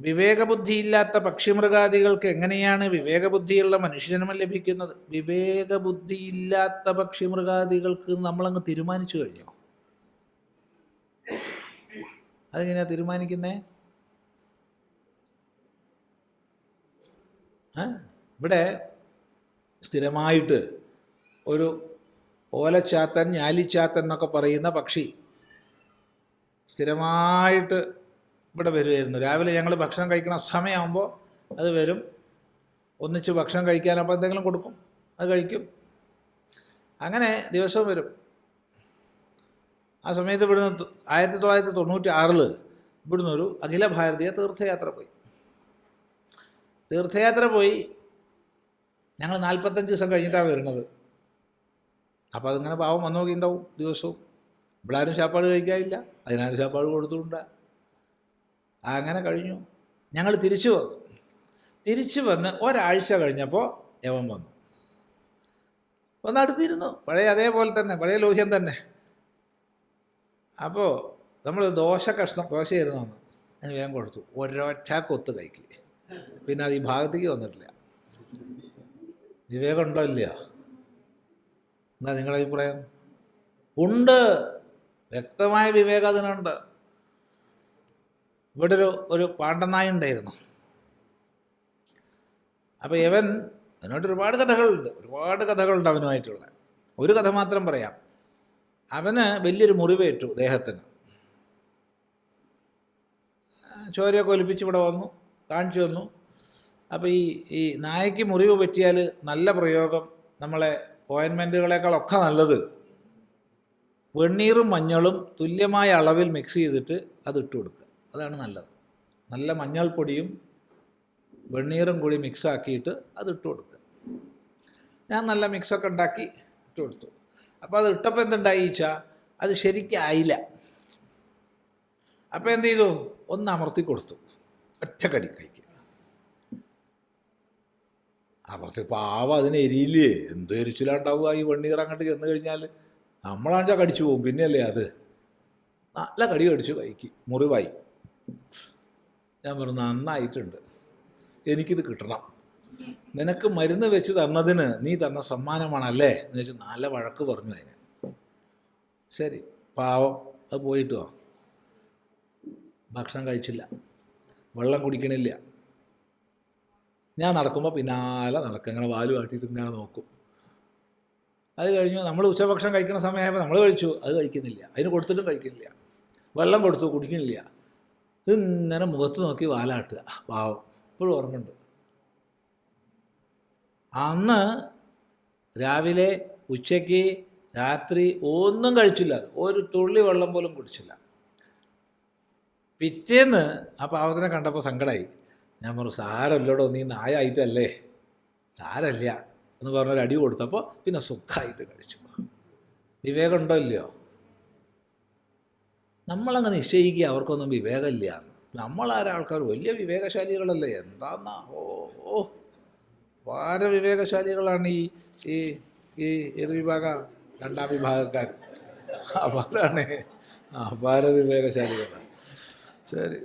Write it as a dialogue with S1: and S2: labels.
S1: വിവേകബുദ്ധിയില്ലാത്ത പക്ഷിമൃഗാദികൾക്ക് എങ്ങനെയാണ് വിവേകബുദ്ധിയുള്ള മനുഷ്യജന്മം ലഭിക്കുന്നത്? വിവേകബുദ്ധിയില്ലാത്ത പക്ഷിമൃഗാദികൾക്ക് നമ്മളങ്ങ് തീരുമാനിച്ചു കഴിഞ്ഞു? അതെങ്ങനെയാ തീരുമാനിക്കുന്നേ? ഇവിടെ സ്ഥിരമായിട്ട് ഒരു ഓലച്ചാത്തൻ ഞാലിച്ചാത്തൻ എന്നൊക്കെ പറയുന്ന പക്ഷി സ്ഥിരമായിട്ട് ഇവിടെ വരുമായിരുന്നു രാവിലെ ഞങ്ങൾ ഭക്ഷണം കഴിക്കണ സമയമാകുമ്പോൾ അത് വരും. ഒന്നിച്ച് ഭക്ഷണം കഴിക്കാനപ്പോൾ എന്തെങ്കിലും കൊടുക്കും. അത് കഴിക്കും. അങ്ങനെ ദിവസവും വരും. ആ സമയത്ത് ഇവിടുന്ന് ആയിരത്തി തൊള്ളായിരത്തി തൊണ്ണൂറ്റി ആറിൽ ഇവിടുന്ന് ഒരു അഖില ഭാരതീയ തീർത്ഥയാത്ര പോയി. തീർത്ഥയാത്ര പോയി. ഞങ്ങൾ നാൽപ്പത്തഞ്ച് ദിവസം കഴിഞ്ഞിട്ടാണ് വരുന്നത്. അപ്പോൾ അതിങ്ങനെ പാവം വന്നു നോക്കിയിട്ടുണ്ടാവും ദിവസവും. ഇവിടെ ആരും ശാപ്പാട് കഴിക്കാനില്ല അതിനാരും ശാപ്പാട് കൊടുത്തുകൊണ്ടാ. അങ്ങനെ കഴിഞ്ഞു. ഞങ്ങൾ തിരിച്ചു വന്നു. തിരിച്ചു വന്ന് ഒരാഴ്ച കഴിഞ്ഞപ്പോൾ യവൻ വന്നു. വന്ന് അടുത്തിരുന്നു. പഴയ അതേപോലെ തന്നെ പഴയ ലോഹ്യം തന്നെ. അപ്പോൾ നമ്മൾ ദോശ കഷ്ണം ദോശയായിരുന്നു അന്ന്. ഞാൻ വേഗം കൊടുത്തു. ഒരൊറ്റ കൊത്ത് കൈക്ക്. പിന്നെ അത് ഈ ഭാഗത്തേക്ക് വന്നിട്ടില്ല. വിവേകമുണ്ടോ ഇല്ല എന്നാ നിങ്ങളുടെ അഭിപ്രായം ഉണ്ട്. വ്യക്തമായ വിവേകം അതിനുണ്ട്. ഇവിടെ ഒരു ഒരു പാണ്ടനായ ഉണ്ടായിരുന്നു. അപ്പോൾ ഇവൻ അതിനോട് ഒരുപാട് കഥകളുണ്ട്. ഒരുപാട് കഥകളുണ്ട് അവനുമായിട്ടുള്ള. ഒരു കഥ മാത്രം പറയാം. അവന് വലിയൊരു മുറിവേറ്റു ദേഹത്തിന്. ചോരയൊക്കെ ഒലിപ്പിച്ച് ഇവിടെ വന്നു കാണിച്ചു തന്നു. അപ്പോൾ ഈ ഈ നായയ്ക്ക് മുറിവ് പറ്റിയാൽ നല്ല പ്രയോഗം. നമ്മളെ ഓയിൻമെന്റുകളേക്കാളൊക്കെ നല്ലത്. വെണ്ണീറും മഞ്ഞളും തുല്യമായ അളവിൽ മിക്സ് ചെയ്തിട്ട് അത് ഇട്ട് കൊടുക്കുക അതാണ് നല്ലത്. നല്ല മഞ്ഞൾപ്പൊടിയും വെണ്ണീറും കൂടി മിക്സാക്കിയിട്ട് അത് ഇട്ട് കൊടുക്കുക. ഞാൻ നല്ല മിക്സൊക്കെ ഉണ്ടാക്കി ഇട്ട് കൊടുത്തു. അപ്പോൾ അത് ഇട്ടപ്പോൾ എന്തുണ്ടായി വെച്ചാൽ അത് ശരിക്കായില്ല അപ്പോൾ എന്ത് ചെയ്തു? ഒന്ന് അമർത്തി കൊടുത്തു. ഒറ്റക്കടി കഴിക്കുക അമർത്തി പാവം അതിന് എരിയില്ലേ? എന്ത് എരിച്ചിലുണ്ടാവുക ഈ വെണ്ണീർ അങ്ങോട്ട് ചെന്ന് കഴിഞ്ഞാൽ നമ്മളാണെച്ചാൽ കടിച്ചു പോകും. പിന്നെയല്ലേ അത്? നല്ല കടി കടിച്ചു കഴിക്കും. മുറിവായി. ഞാൻ പറഞ്ഞു നന്നായിട്ടുണ്ട്. എനിക്കിത് കിട്ടണം. നിനക്ക് മരുന്ന് വെച്ച് തന്നതിന് നീ തന്ന സമ്മാനമാണല്ലേ? എന്ന് വെച്ച് നല്ല വഴക്ക് പറഞ്ഞു അതിന്. ശരി പാവം അത് പോയിട്ട് ഭക്ഷണം കഴിച്ചില്ല. വെള്ളം കുടിക്കണില്ല. ഞാൻ നടക്കുമ്പോൾ പിന്നാലെ നടക്കുക ഇങ്ങനെ വാൽ കാട്ടിയിട്ട് ഇങ്ങനെ നോക്കും. അത് കഴിഞ്ഞു നമ്മൾ ഉച്ചഭക്ഷണം കഴിക്കുന്ന സമയമായപ്പോൾ നമ്മൾ കഴിച്ചു. അത് കഴിക്കുന്നില്ല. അതിന് കൊടുത്തിട്ടും കഴിക്കുന്നില്ല. വെള്ളം കൊടുത്തു കുടിക്കുന്നില്ല. ഇതിങ്ങനെ മുഖത്ത് നോക്കി വാലാട്ടുക. പാവം ഇപ്പോഴും ഓർമ്മയുണ്ട്. അന്ന് രാവിലെ ഉച്ചയ്ക്ക് രാത്രി ഒന്നും കഴിച്ചില്ല. ഒരു തുള്ളി വെള്ളം പോലും കുടിച്ചില്ല. പിറ്റേന്ന് ആ പാവത്തിനെ കണ്ടപ്പോൾ സങ്കടമായി ഞാൻ പറഞ്ഞു സാരല്ലോടോ നീ നായായിട്ടല്ലേ സാരല്ല. എന്ന് പറഞ്ഞൊരു അടി കൊടുത്തപ്പോൾ പിന്നെ സുഖമായിട്ട് കഴിച്ചു. വിവേകമുണ്ടോ ഇല്ലയോ? നമ്മളങ്ങ് നിശ്ചയിക്കുക അവർക്കൊന്നും വിവേകമില്ല. എന്ന് നമ്മളാരാ ആൾക്കാർ? വലിയ വിവേകശാലികളല്ലേ? എന്താന്നാ? ഓ ഓ. വളരെ വിവേകശാലികളാണ് ഈ ഈ ഈ ഏത് വിഭാഗ രണ്ടാം വിഭാഗക്കാർ. അപാരാണ് അപാര വിവേകശാലികളാണ് ശരി.